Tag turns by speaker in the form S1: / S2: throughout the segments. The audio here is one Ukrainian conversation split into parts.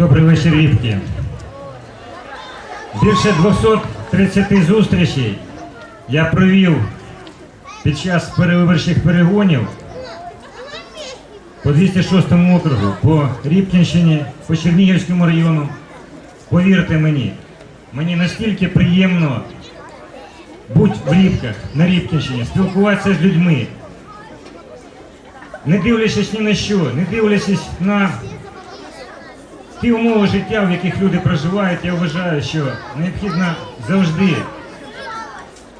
S1: Добрий вечір, Рібки. Більше 230 зустрічей я провів під час перевиборчих перегонів по 206 округу, по Рібкінщині, по Чернігівському району. Повірте мені, мені настільки приємно бути в Рібках, на Рібкінщині, спілкуватися з людьми, не дивлячись ні на що, не дивлячись на ті умови життя, в яких люди проживають, я вважаю, що необхідно завжди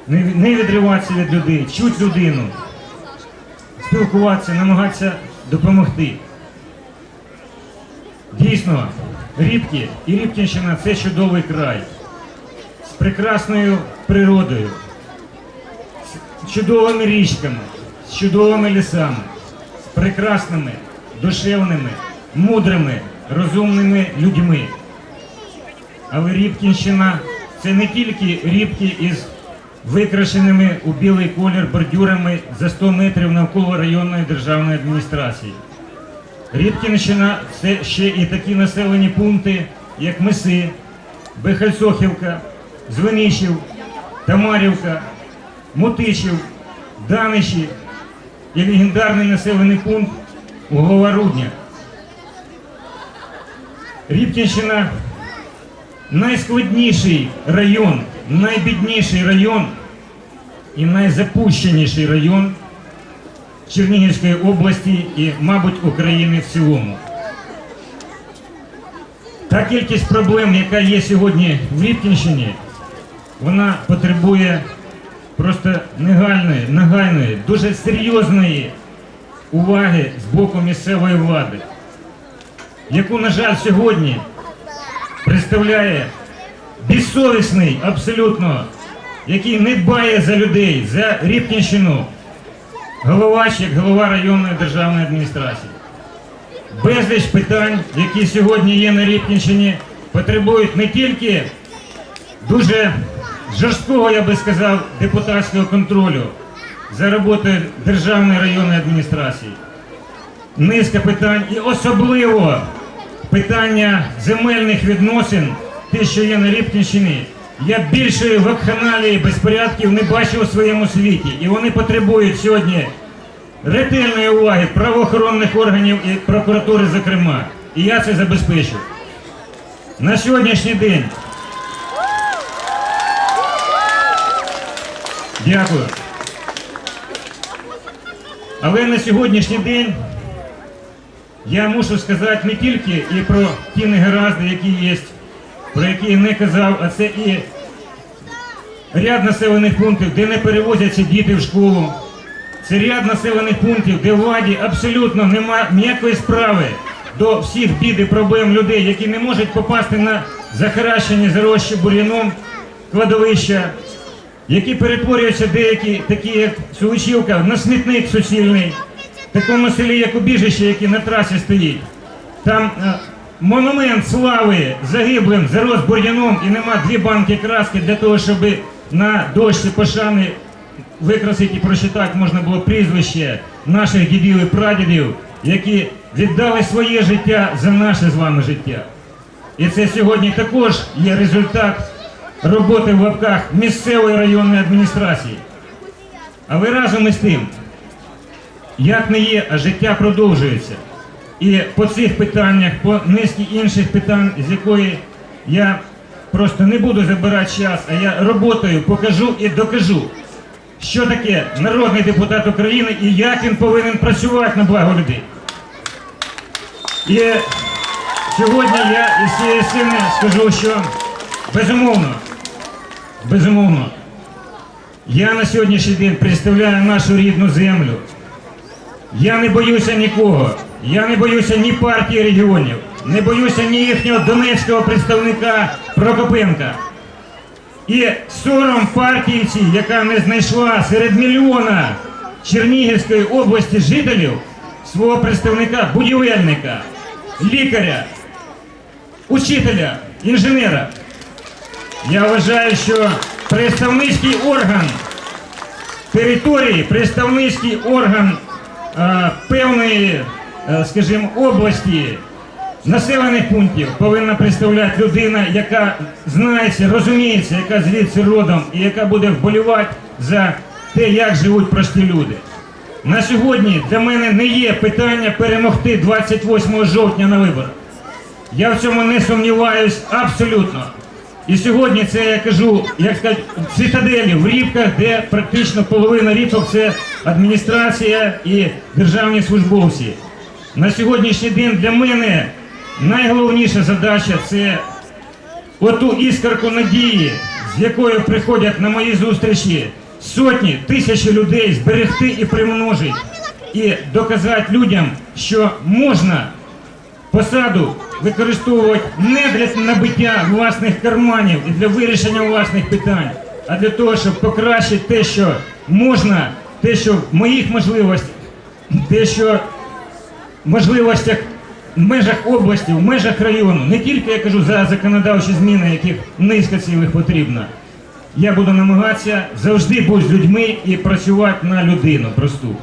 S1: не, відриватися від людей, чути людину, спілкуватися, намагатися допомогти. Дійсно, Рібки і Рібкінщина це чудовий край з прекрасною природою, з чудовими річками, з чудовими лісами, з прекрасними, душевними, мудрими, розумними людьми. Але Рібкінщина це не тільки рібки із викрашеними у білий колір бордюрами за 100 метрів навколо районної державної адміністрації. Рібкінщина це ще і такі населені пункти, як Миси, Бехальсохівка, Звенищів, Тамарівка, Мотичів, Даниші і легендарний населений пункт Голова-Рудня. Рібкінщина найскладніший район, найбідніший район і найзапущеніший район Чернігівської області і, мабуть, України в цілому. Та кількість проблем, яка є сьогодні в Рібкінщині, вона потребує просто негальної, нагальної, дуже серйозної уваги з боку місцевої влади, яку, на жаль, сьогодні представляє безсовісний абсолютно, який не дбає за людей, за Рібкінщину, головач, голова районної державної адміністрації. Безліч питань, які сьогодні є на Рібкінщині, потребують не тільки дуже жорсткого, я би сказав, депутатського контролю за роботою державної районної адміністрації. Низка питань і особливо питання земельних відносин, те, що є на Рібкінщині, я більшої вакханалії безпорядків не бачив у своєму світі. І вони потребують сьогодні ретельної уваги правоохоронних органів і прокуратури, зокрема. І я це забезпечу. На сьогоднішній день. Дякую. Але на сьогоднішній день я мушу сказати не тільки і про ті негаразди, які є, про які я не казав, а це і ряд населених пунктів, де не перевозяться діти в школу. Це ряд населених пунктів, де владі абсолютно немає ніякої справи до всіх бід і проблем людей, які не можуть попасти на захаращені зарощі бур'яном кладовища, які перетворюються деякі, такі як Суличівка, на смітник суцільний, такому селі, як Убіжище, яке на трасі стоїть. Там е, монумент слави загиблим зарос бур'яном і нема дві банки краски для того, щоб на дошці пошани викрасити і прочитати можна було прізвище наших дідів і прадідів, які віддали своє життя за наше з вами життя. І це сьогодні також є результат роботи в лапках місцевої районної адміністрації. Але разом із тим, як не є, а життя продовжується. І по цих питаннях, по низці інших питань, з якої я просто не буду забирати час, а я роботою покажу і докажу, що таке народний депутат України і як він повинен працювати на благо людей. І сьогодні я із цієї сцени скажу, що безумовно, безумовно, я на сьогоднішній день представляю нашу рідну землю. Я не боюся нікого. Я не боюся ні партії регіонів, не боюся ні їхнього донецького представника Прокопенка. І сором партії цій, яка не знайшла серед мільйона Чернігівської області жителів свого представника, будівельника, лікаря, учителя, інженера. Я вважаю, що представницький орган території, представницький орган певної, е, скажімо, області населених пунктів повинна представляти людина, яка знається, розуміється, яка звідси родом і яка буде вболівати за те, як живуть прості люди. На сьогодні для мене не є питання перемогти 28 жовтня на виборах. Я в цьому не сумніваюсь абсолютно. І сьогодні це я кажу, як сказати, в цитаделі, в рівках, де практично половина рівок це адміністрація і державні службовці. На сьогоднішній день для мене найголовніша задача це оту іскорку надії, з якою приходять на мої зустрічі сотні, тисячі людей, зберегти і примножити, і доказати людям, що можна посаду використовувати не для набиття власних карманів і для вирішення власних питань, а для того, щоб покращити те, що можна, те, що в моїх можливостях, те, що в можливостях в межах області, в межах району, не тільки я кажу за законодавчі зміни, яких низка цілих потрібно. Я буду намагатися завжди бути з людьми і працювати на людину просту.